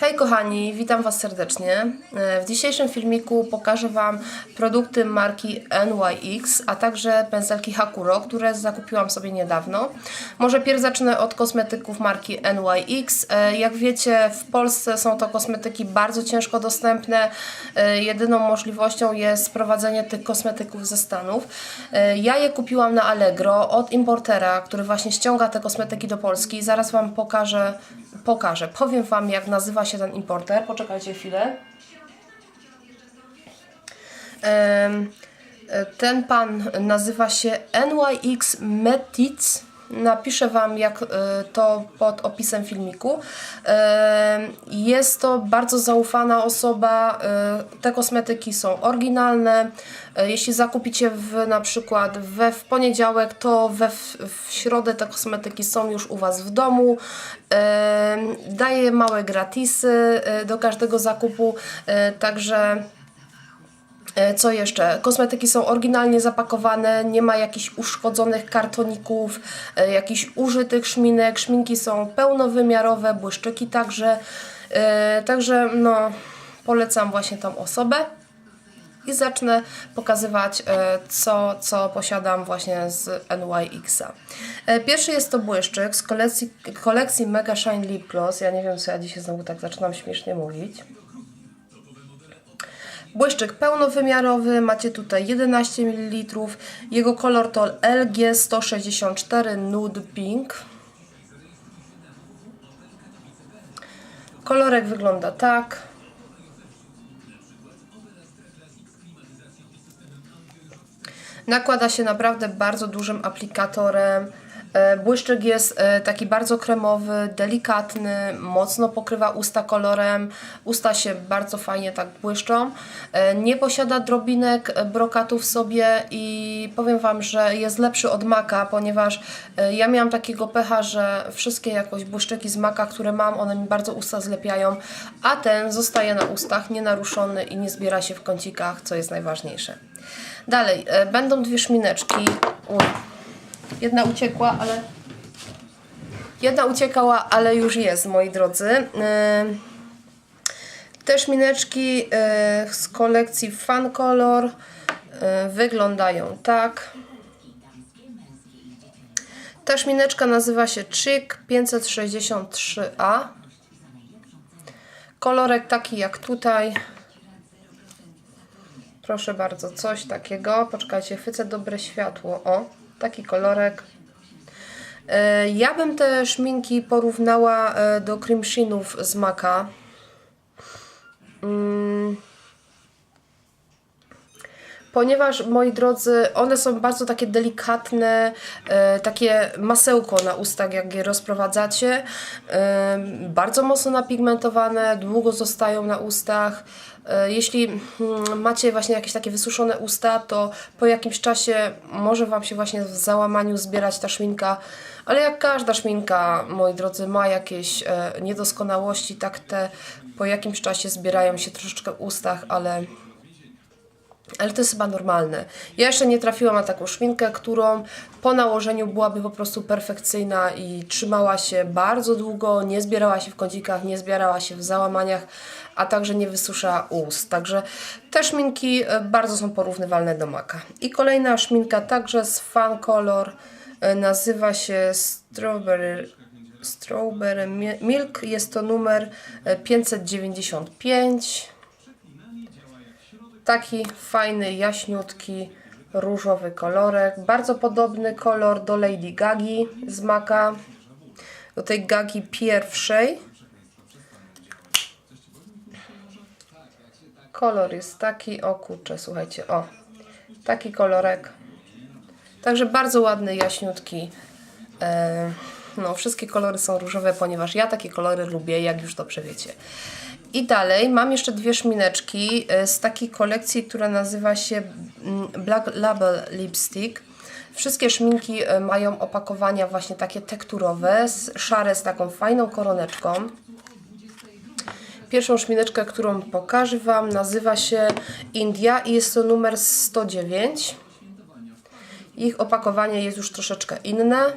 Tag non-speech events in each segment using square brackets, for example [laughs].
Hej kochani, witam Was serdecznie. E, W dzisiejszym filmiku pokażę Wam produkty marki NYX, a także pędzelki Hakuro, które zakupiłam sobie niedawno. Może pierw zacznę od kosmetyków marki NYX. E, Jak wiecie, w Polsce są to kosmetyki bardzo ciężko dostępne. E, Jedyną możliwością jest sprowadzenie tych kosmetyków ze Stanów. Ja je kupiłam na Allegro od importera, który właśnie ściąga te kosmetyki do Polski. Zaraz Wam pokażę, pokażę. Powiem Wam, jak nazywa się ten importer. Poczekajcie chwilę. E, Ten pan nazywa się NYX Metic. Napiszę Wam jak e, to pod opisem filmiku. Em, Jest to bardzo zaufana osoba. e, Te kosmetyki są oryginalne. E, Jeśli zakupicie w, na przykład we w poniedziałek, to we w, w środę te kosmetyki są już u Was w domu. Em, Daje małe gratisy e, do każdego zakupu, e, także E, Co jeszcze? Kosmetyki są oryginalnie zapakowane, nie ma jakichś uszkodzonych kartoników, e, jakichś użytych szminek. Szminki są pełnowymiarowe, błyszczyki także. E, Także no, polecam właśnie tą osobę. I zacznę pokazywać, e, co, co posiadam właśnie z NYX-a. E, Pierwszy jest to błyszczyk z kolekcji, kolekcji Mega Shine Lip Gloss. Ja nie wiem, co ja dzisiaj znowu tak zaczynam śmiesznie mówić. Błyszczyk pełnowymiarowy, macie tutaj 11 ml. Jego kolor to LG164 Nude Pink. Kolorek wygląda tak. Nakłada się naprawdę bardzo dużym aplikatorem. E, Błyszczyk jest e, taki bardzo kremowy, delikatny, mocno pokrywa usta kolorem. Usta się bardzo fajnie tak błyszczą. E, Nie posiada drobinek brokatu w sobie i powiem Wam, że jest lepszy od maka, ponieważ ja miałam takiego pecha, że wszystkie jakoś błyszczyki z maka, które mam, one mi bardzo usta zlepiają, a ten zostaje na ustach nienaruszony i nie zbiera się w kącikach, co jest najważniejsze. Dalej, będą dwie szmineczki. Uj. Jedna uciekła, ale. Jedna uciekała, ale już jest, moi drodzy. E, Te szmineczki e, z kolekcji Fun Color e, wyglądają tak. Ta szmineczka nazywa się Chick 563A. Kolorek taki jak tutaj. Proszę bardzo, coś takiego. Poczekajcie, chwycę dobre światło. O, taki kolorek. E, Ja bym te szminki porównała e, do cream sheenów z Maka. Mm. Ponieważ, moi drodzy, one są bardzo takie delikatne, e, takie masełko na ustach, jak je rozprowadzacie. E, bardzo mocno napigmentowane, długo zostają na ustach. E, jeśli mm, macie właśnie jakieś takie wysuszone usta, to po jakimś czasie może Wam się właśnie w załamaniu zbierać ta szminka. Ale jak każda szminka, moi drodzy, ma jakieś niedoskonałości, tak te po jakimś czasie zbierają się troszeczkę w ustach, ale ale to jest chyba normalne. Ja jeszcze nie trafiłam na taką szminkę, którą po nałożeniu byłaby po prostu perfekcyjna i trzymała się bardzo długo, nie zbierała się w kącikach, nie zbierała się w załamaniach, a także nie wysusza ust. Także te szminki e, bardzo są porównywalne do Maka. I kolejna szminka także z Fun Color e, nazywa się Strawberry Strawberry Mi- Milk. Jest to numer e, 595. Taki fajny, jaśniutki, różowy kolorek. Bardzo podobny kolor do Lady Gagi z Maka. Do tej Gagi pierwszej. Kolor jest taki, o kurczę, słuchajcie, o. Taki kolorek. Także bardzo ładny, jaśniutki. E, no, wszystkie kolory są różowe, ponieważ ja takie kolory lubię, jak już dobrze wiecie. I dalej mam jeszcze dwie szmineczki e, z takiej kolekcji, która nazywa się mm, Black Label Lipstick. Wszystkie szminki e, mają opakowania właśnie takie tekturowe, szare z taką fajną koroneczką. Pierwszą szmineczkę, którą pokażę Wam, nazywa się India i jest to numer 109. Ich opakowanie jest już troszeczkę inne,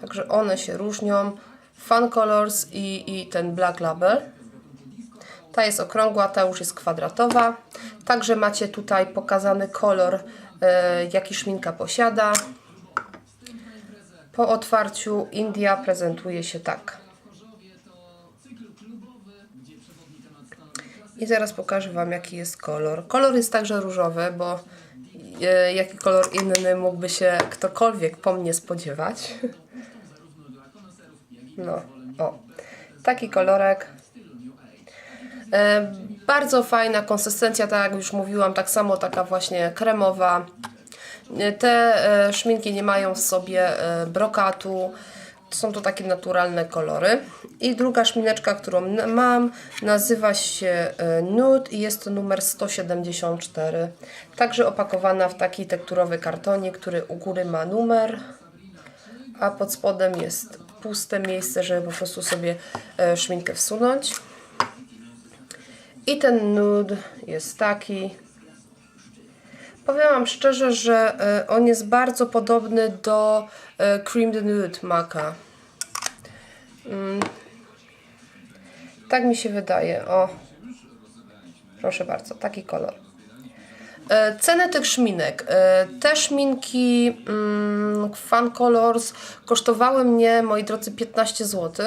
także one się różnią. Fun Colors i, i ten Black Label. Ta jest okrągła, ta już jest kwadratowa. Także macie tutaj pokazany kolor, e, jaki szminka posiada. Po otwarciu India prezentuje się tak. I zaraz pokażę Wam, jaki jest kolor. Kolor jest także różowy, bo e, jaki kolor inny mógłby się ktokolwiek po mnie spodziewać. [laughs] No, o. Taki kolorek. E, bardzo fajna konsystencja, tak jak już mówiłam, tak samo taka właśnie kremowa. E, Te e, szminki nie mają w sobie e, brokatu. Są to takie naturalne kolory. I druga szmineczka, którą mam, nazywa się e, Nude i jest to numer 174. Także opakowana w taki tekturowy kartonie, który u góry ma numer, a pod spodem jest puste miejsce, żeby po prostu sobie e, szminkę wsunąć. I ten nude jest taki. Powiem Wam szczerze, że e, on jest bardzo podobny do e, Cream the Nude Maka. Mm. Tak mi się wydaje. O, proszę bardzo, taki kolor. E, Ceny tych szminek. E, Te szminki mm, Fun Colors kosztowały mnie, moi drodzy, 15 zł.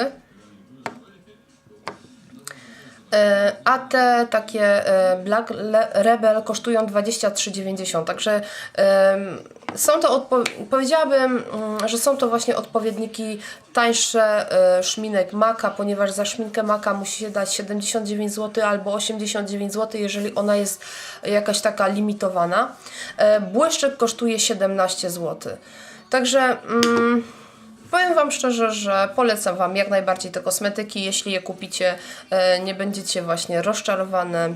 E, A te takie e, Black Rebel kosztują 23,90. Także są to, powiedziałabym, mm, że są to właśnie odpowiedniki tańsze e, szminek Maka, ponieważ za szminkę Maka musi się dać 79 zł albo 89 zł, jeżeli ona jest jakaś taka limitowana. Błyszczyk kosztuje 17 zł. Także mm, Powiem Wam szczerze, że polecam Wam jak najbardziej te kosmetyki. Jeśli je kupicie, e, nie będziecie właśnie rozczarowane.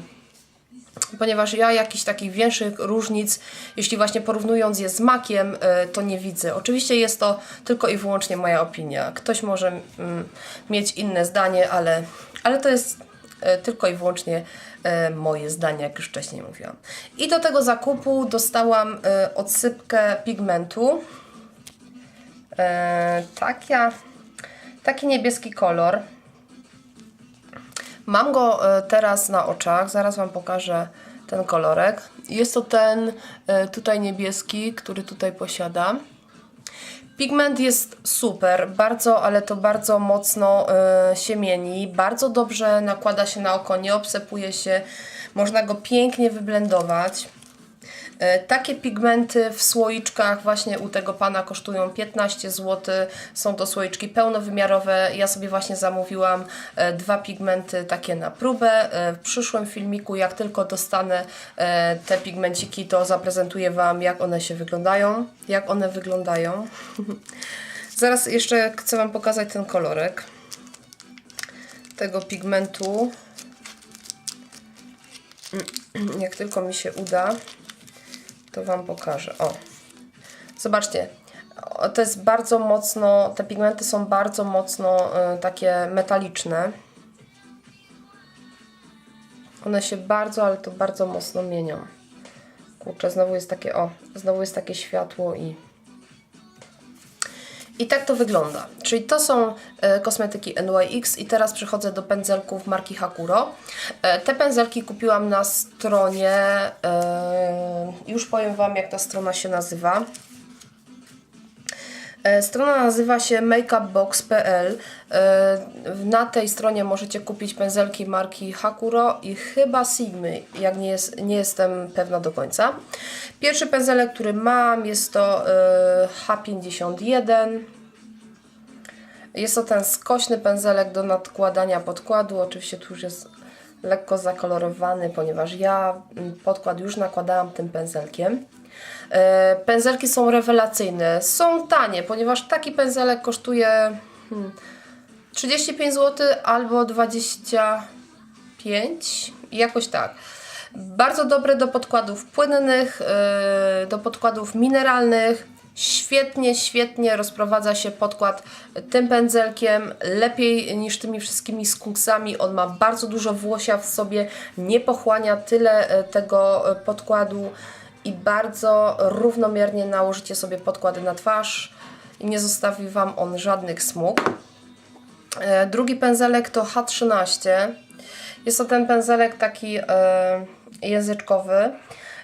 Ponieważ ja jakichś takich większych różnic, jeśli właśnie porównując je z makiem, e, to nie widzę. Oczywiście jest to tylko i wyłącznie moja opinia. Ktoś może mm, mieć inne zdanie, ale, ale to jest e, tylko i wyłącznie moje zdanie, jak już wcześniej mówiłam. I do tego zakupu dostałam odsypkę pigmentu. E, taka, taki niebieski kolor. Mam go e, teraz na oczach, zaraz Wam pokażę ten kolorek. Jest to ten e, tutaj niebieski, który tutaj posiadam. Pigment jest super, bardzo, ale to bardzo mocno e, się mieni, bardzo dobrze nakłada się na oko, nie obsepuje się, można go pięknie wyblendować. E, Takie pigmenty w słoiczkach właśnie u tego pana kosztują 15 zł. Są to słoiczki pełnowymiarowe. Ja sobie właśnie zamówiłam e, dwa pigmenty takie na próbę. E, W przyszłym filmiku, jak tylko dostanę te pigmenciki, to zaprezentuję Wam, jak one się wyglądają. Jak one wyglądają. [laughs] Zaraz jeszcze chcę Wam pokazać ten kolorek tego pigmentu. [clears throat] Jak tylko mi się uda to Wam pokażę. O, zobaczcie, to jest bardzo mocno, te pigmenty są bardzo mocno y, takie metaliczne. One się bardzo, ale to bardzo mocno mienią. Kurczę, znowu jest takie, o, znowu jest takie światło i... I tak to wygląda. Czyli to są e, kosmetyki NYX i teraz przechodzę do pędzelków marki Hakuro. E, te pędzelki kupiłam na stronie, e, już powiem Wam jak ta strona się nazywa. E, Strona nazywa się makeupbox.pl. E, Na tej stronie możecie kupić pędzelki marki Hakuro i chyba Sigmy, jak nie, jest, nie jestem pewna do końca. Pierwszy pędzelek, który mam jest to e, H51. Jest to ten skośny pędzelek do nadkładania podkładu. Oczywiście tu już jest lekko zakolorowany, ponieważ ja podkład już nakładałam tym pędzelkiem. E, Pędzelki są rewelacyjne, są tanie, ponieważ taki pędzelek kosztuje hmm, 35 zł albo 25, jakoś tak. Bardzo dobre do podkładów płynnych, e, do podkładów mineralnych. Świetnie, świetnie rozprowadza się podkład tym pędzelkiem, lepiej niż tymi wszystkimi skunksami. On ma bardzo dużo włosia w sobie, nie pochłania tyle e, tego podkładu i bardzo równomiernie nałożycie sobie podkłady na twarz i nie zostawi Wam on żadnych smug. E, Drugi pędzelek to H13. Jest to ten pędzelek taki e, języczkowy.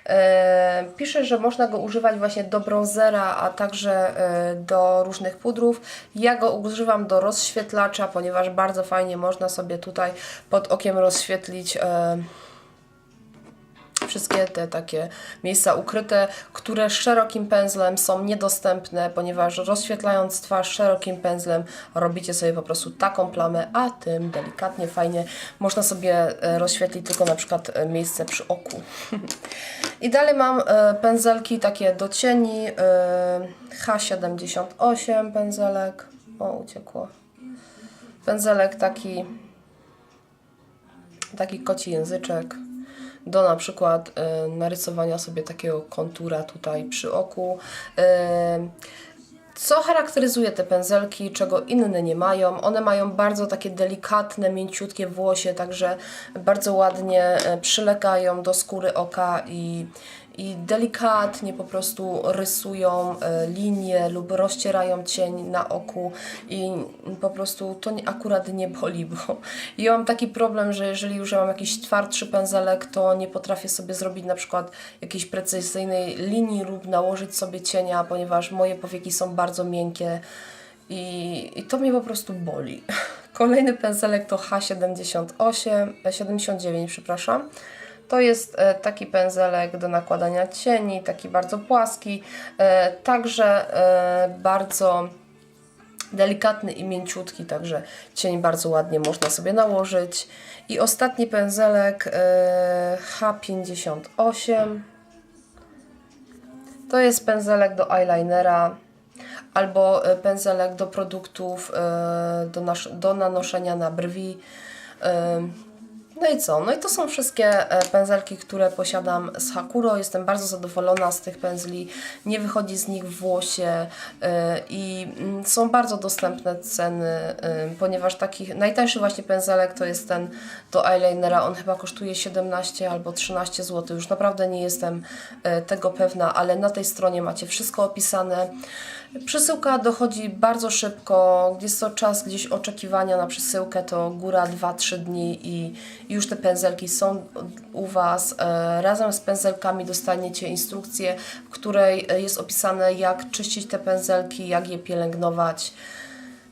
E, pisze, że można go używać właśnie do bronzera, a także do różnych pudrów. Ja go używam do rozświetlacza, ponieważ bardzo fajnie można sobie tutaj pod okiem rozświetlić wszystkie te takie miejsca ukryte, które szerokim pędzlem są niedostępne, ponieważ rozświetlając twarz szerokim pędzlem robicie sobie po prostu taką plamę, a tym delikatnie, fajnie można sobie e, rozświetlić tylko na przykład e, miejsce przy oku. I dalej mam e, pędzelki takie do cieni, e, H78 pędzelek, o uciekło, pędzelek taki taki koci języczek do na przykład e, narysowania sobie takiego kontura tutaj przy oku. Co charakteryzuje te pędzelki, czego inne nie mają? One mają bardzo takie delikatne, mięciutkie włosie, także bardzo ładnie e, przylegają do skóry oka i, i delikatnie po prostu rysują e, linie lub rozcierają cień na oku i po prostu to akurat nie boli, bo ja mam taki problem, że jeżeli już mam jakiś twardszy pędzelek, to nie potrafię sobie zrobić na przykład jakiejś precyzyjnej linii lub nałożyć sobie cienia, ponieważ moje powieki są bardzo miękkie i, i to mnie po prostu boli. [laughs] Kolejny pędzelek to H78, e, 79, przepraszam. To jest e, taki pędzelek do nakładania cieni, taki bardzo płaski, e, także e, bardzo delikatny i mięciutki, także cień bardzo ładnie można sobie nałożyć. I ostatni pędzelek e, H58. To jest pędzelek do eyelinera albo e, pędzelek do produktów e, do, nasz, do nanoszenia na brwi. No i co? No i to są wszystkie e, pędzelki, które posiadam z Hakuro. Jestem bardzo zadowolona z tych pędzli. Nie wychodzi z nich włosie e, i mm, są bardzo dostępne ceny, e, ponieważ taki najtańszy właśnie pędzelek to jest ten do eyelinera. On chyba kosztuje 17 albo 13 zł. Już naprawdę nie jestem tego pewna, ale na tej stronie macie wszystko opisane. Przesyłka dochodzi bardzo szybko. Jest to czas gdzieś oczekiwania na przesyłkę, to góra 2-3 dni i już te pędzelki są u Was. E, Razem z pędzelkami dostaniecie instrukcję, w której e, jest opisane jak czyścić te pędzelki, jak je pielęgnować.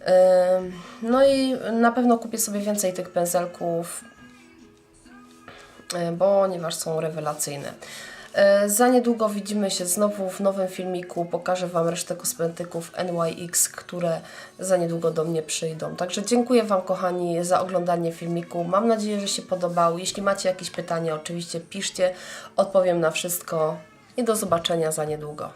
E, No i na pewno kupię sobie więcej tych pędzelków, e, ponieważ są rewelacyjne. E, Za niedługo widzimy się znowu w nowym filmiku. Pokażę Wam resztę kosmetyków NYX, które za niedługo do mnie przyjdą. Także dziękuję Wam, kochani, za oglądanie filmiku. Mam nadzieję, że się podobał. Jeśli macie jakieś pytania, oczywiście piszcie. Odpowiem na wszystko i do zobaczenia za niedługo.